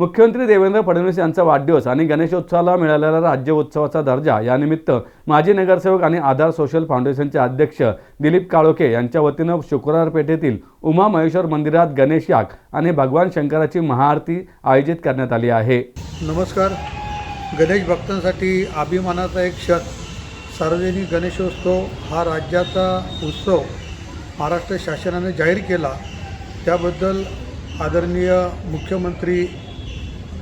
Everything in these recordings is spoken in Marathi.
मुख्यमंत्री देवेंद्र फडणवीस यांचा वाढदिवस आणि गणेशोत्सवाला मिळालेला राज्योत्सवाचा दर्जा यानिमित्त माजी नगरसेवक आणि आधार सोशल फाउंडेशनचे अध्यक्ष दिलीप काळोखे यांच्या वतीनं शुक्रवार पेठेतील उमा महेश्वर मंदिरात गणेश याग आणि भगवान शंकराची महाआरती आयोजित करण्यात आली आहे. नमस्कार. गणेश भक्तांसाठी अभिमानाचा एक क्षण. सार्वजनिक गणेशोत्सव हा राज्याचा उत्सव महाराष्ट्र शासनाने जाहीर केला. त्याबद्दल आदरणीय मुख्यमंत्री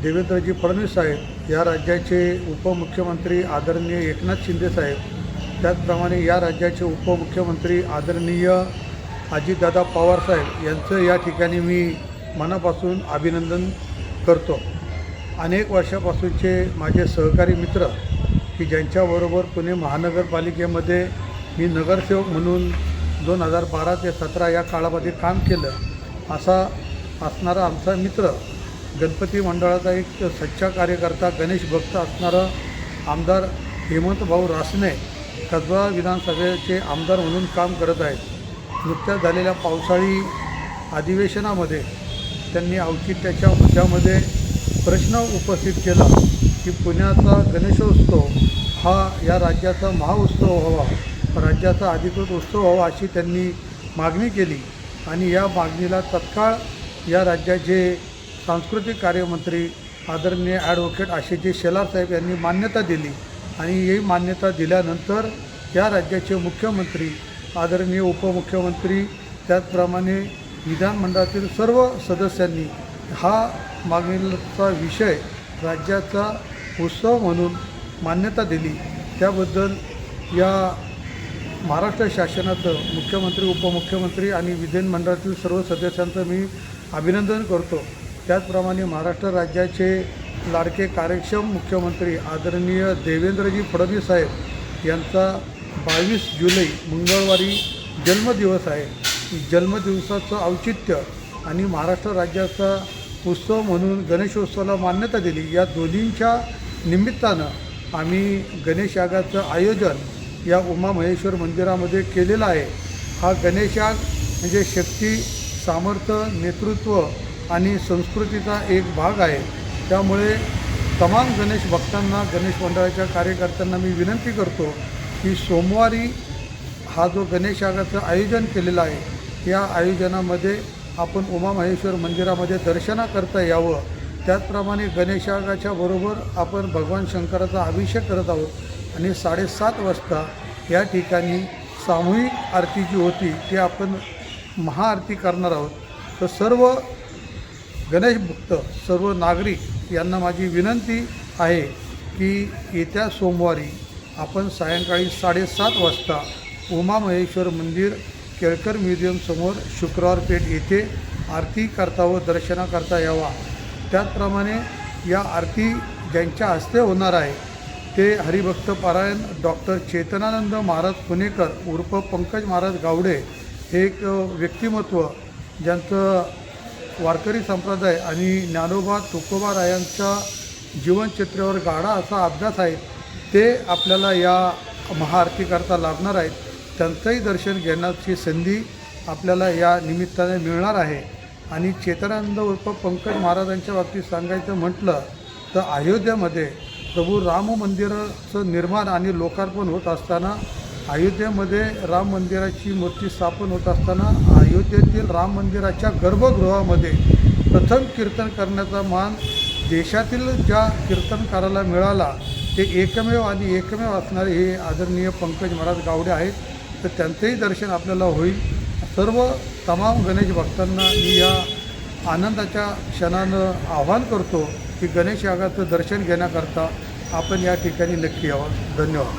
देवेंद्रजी फडणवीस साहेब या राज्याचे उपमुख्यमंत्री आदरणीय एकनाथ शिंदे साहेब त्याचप्रमाणे या राज्याचे उपमुख्यमंत्री आदरणीय अजितदादा पवार साहेब यांचं या ठिकाणी मी मनापासून अभिनंदन करतो. अनेक वर्षापासूनचे माझे सहकारी मित्र की ज्यांच्याबरोबर पुणे महानगरपालिकेमध्ये मी नगरसेवक म्हणून दोन हजार बारा ते सतरा या काळामध्ये काम केलं असा असणारा आमचा मित्र गणपती मंडळाचा एक सच्चा कार्यकर्ता गणेश भक्त असणारा आमदार हेमंतभाऊ रासने कसबा विधानसभेचे आमदार म्हणून काम करत आहेत. नुकत्याच झालेल्या पावसाळी अधिवेशनामध्ये त्यांनी औचित्याच्या मुद्द्यामध्ये प्रश्न उपस्थित केला की पुण्याचा गणेशोत्सव हा या राज्याचा महाउत्सव व्हावा राज्याचा अधिकृत उत्सव व्हावा अशी त्यांनी मागणी केली. आणि या मागणीला तत्काळ या राज्याचे सांस्कृतिक कार्यमंत्री आदरणीय ॲडव्होकेट आशिषजी शेलार साहेब यांनी मान्यता दिली आणि ही मान्यता दिल्यानंतर या राज्याचे मुख्यमंत्री आदरणीय उपमुख्यमंत्री त्याचप्रमाणे विधानमंडळातील सर्व सदस्यांनी हा मागणीचा विषय राज्याचा उत्सव म्हणून मान्यता दिली. त्याबद्दल या महाराष्ट्र शासनाचं मुख्यमंत्री उपमुख्यमंत्री आणि विधानमंडळातील सर्व सदस्यांचं मी अभिनंदन करतो. त्याचप्रमाणे महाराष्ट्र राज्याचे लाडके कार्यक्षम मुख्यमंत्री आदरणीय देवेंद्रजी फडणवीस साहेब यांचा बावीस जुलै मंगळवारी जन्मदिवस आहे. जन्मदिवसाचं औचित्य आणि महाराष्ट्र राज्याचा उत्सव म्हणून गणेशोत्सवाला मान्यता दिली या दोन्हींच्या निमित्तानं आम्ही गणेश यागाचं आयोजन या उमा महेश्वर मंदिरामध्ये केलेलं आहे. हा गणेश याग म्हणजे शक्ती सामर्थ्य नेतृत्व आणि संस्कृतीचा एक भाग आहे. त्यामुळे तमाम गणेश भक्तांना गणेश मंडळाच्या कार्यकर्त्यांना मी विनंती करतो की सोमवारी हा जो गणेश यागाचं आयोजन केलेलं आहे या आयोजनामध्ये आपण उमामहेश्वर मंदिरामध्ये दर्शना करता यावं. त्याचप्रमाणे गणेशयागाच्या बरोबर आपण भगवान शंकराचा अभिषेक करत आहोत आणि साडेसात वाजता या ठिकाणी सामूहिक आरती जी होती ती आपण महाआरती करणार आहोत. तर सर्व गणेश भक्त सर्व नागरिक यांना माझी विनंती आहे की येत्या सोमवारी आपण सायंकाळी साडेसात वाजता उमा महेश्वर मंदिर केळकर म्युझियमसमोर शुक्रवार पेठ येथे आरती करता व दर्शना करता यावा. त्याचप्रमाणे या आरती ज्यांच्या हस्ते होणार आहे ते हरिभक्त पारायण डॉक्टर चेतनानंद महाराज पुणेकर उर्फ पंकज महाराज गावडे हे एक व्यक्तिमत्व ज्यांचं वारकरी संप्रदाय आणि ज्ञानोबा तुकोबा रायांच्या जीवनचित्रावर गाढा असा अभ्यास आहे ते आपल्याला या महाआरतीकरता लाभणार आहेत. त्यांचंही दर्शन घेण्याची संधी आपल्याला या निमित्ताने मिळणार आहे. आणि चेतनानंद उर्फ पंकज महाराजांच्या बाबतीत सांगायचं म्हटलं तर अयोध्येमध्ये प्रभू राम मंदिराचं निर्माण आणि लोकार्पण होत असताना अयोध्येमध्ये राम मंदिराची मूर्ती स्थापन होत असताना अयोध्येतील राम मंदिराच्या गर्भगृहामध्ये प्रथम कीर्तन करण्याचा मान देशातील ज्या कीर्तनकाराला मिळाला ते एकमेव आणि एकमेव असणारे हे आदरणीय पंकज महाराज गावडे आहेत. तर त्यांचंही दर्शन आपल्याला होईल. सर्व तमाम गणेश भक्तांना मी या आनंदाच्या क्षणानं आव्हान करतो की गणेश यागाचं दर्शन घेण्याकरता आपण या ठिकाणी नक्की यावं. धन्यवाद.